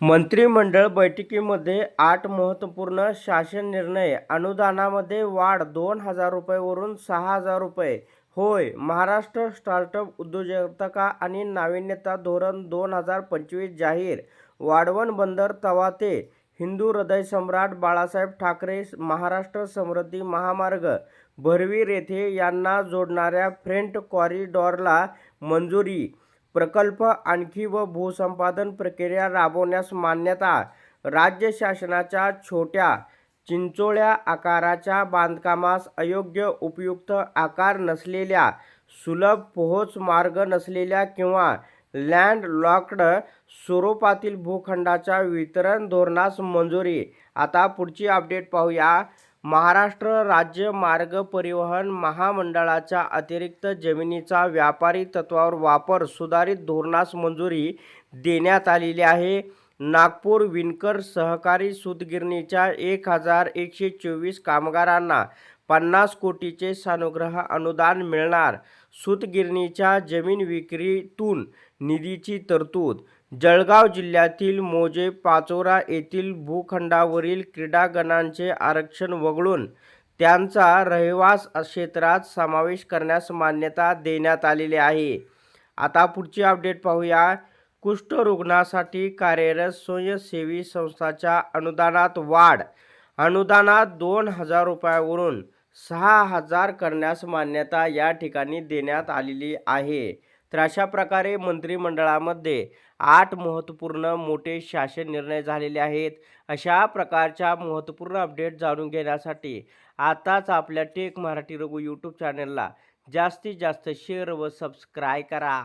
मंत्रिमंडळ बैठकीमध्ये आठ महत्त्वपूर्ण शासन निर्णय. अनुदानामध्ये वाढ दोन हजार रुपयेवरून सहा हजार रुपये. होय महाराष्ट्र स्टार्टअप उद्योजकता आणि नाविन्यता धोरण दोन हजार पंचवीस जाहीर. वाढवण बंदर तवाते. हिंदू हृदय सम्राट बाळासाहेब ठाकरे महाराष्ट्र समृद्धी महामार्ग. भरवीर येथे यांना जोडणाऱ्या फ्रेंट कॉरिडॉरला मंजुरी. प्रकल्प आणखी व भूसंपादन प्रक्रिया राबवण्यास मान्यता राज्य शासनाच्या छोट्या चिंचोळ्या आकाराच्या बांधकामास अयोग्य उपयुक्त आकार नसलेल्या सुलभ पोहोच मार्ग नसलेल्या किंवा लँड लॉक्ड स्वरूपातील भूखंडाच्या वितरण धोरणास मंजुरी. आता पुढची अपडेट पाहूया. महाराष्ट्र राज्य मार्ग परिवहन महामंडळाच्या अतिरिक्त जमिनीचा व्यापारी तत्वावर वापर सुधारित धोरणास मंजुरी देण्यात आलेली आहे. नागपूर विणकर सहकारी सूतगिरणीच्या एक हजार एकशे चोवीस कामगारांना पन्नास कोटीचे सानुग्रह अनुदान मिळणार. सूतगिरणीच्या जमीन विक्रीतून निधीची तरतूद जळगाव जिल्ह्यातील मोजे पाचोरा येथील भूखंडावरील क्रीडागणांचे आरक्षण वगळून त्यांचा रहिवास क्षेत्रात समावेश करण्यास मान्यता देण्यात आलेली आहे. आता पुढची अपडेट पाहूया. कुष्ठरुग्णासाठी कार्यरत स्वयंसेवी संस्थाच्या अनुदानात वाढ. अनुदानात दोन हजार रुपयावरून सहा हजार करण्यास मान्यता या ठिकाणी देण्यात आलेली आहे. तर अशा प्रकारे मंत्रिमंडळामध्ये आठ महत्त्वपूर्ण मोठे शासन निर्णय झालेले आहेत. अशा प्रकारच्या महत्त्वपूर्ण अपडेट जाणून घेण्यासाठी आताच आपल्या टेक मराठी रघु यूट्यूब चॅनलला जास्तीत जास्त शेअर व सबस्क्राय करा.